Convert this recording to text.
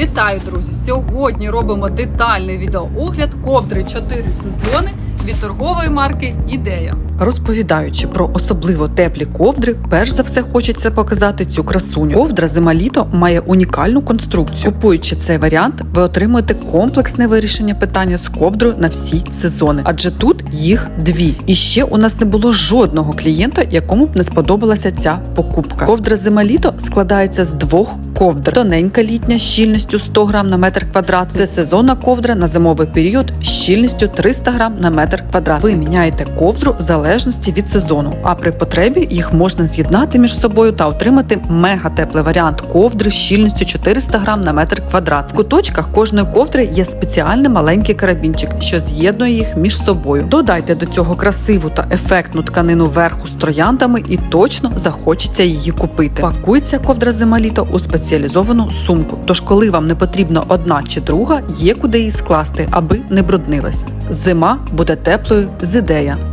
Вітаю, друзі! Сьогодні робимо детальний відеоогляд ковдри 4 сезони від торгової марки Ідея. Розповідаючи про особливо теплі ковдри, перш за все хочеться показати цю красуню. Ковдра зима-літо має унікальну конструкцію. Купуючи цей варіант, ви отримуєте комплексне вирішення питання з ковдрою на всі сезони, адже тут їх дві. І ще у нас не було жодного клієнта, якому б не сподобалася ця покупка. Ковдра зима-літо складається з двох ковдр. Тоненька літня щільністю 100 грам на метр квадрат. Це сезонна ковдра на зимовий період щільністю 300 грам на метр квадрат. Ви міняєте ковдру в залежності від сезону, а при потребі їх можна з'єднати між собою та отримати мега теплий варіант ковдри з щільністю 400 грам на метр квадрат. В куточках кожної ковдри є спеціальний маленький карабінчик, що з'єднує їх між собою. Додайте до цього красиву та ефектну тканину верху з трояндами, і точно захочеться її купити. Пакується ковдра зима-літо у спеціалізовану сумку. Тож, коли вам не потрібна одна чи друга, є куди її скласти, аби не бруднилась. Зима буде теплою з ідея.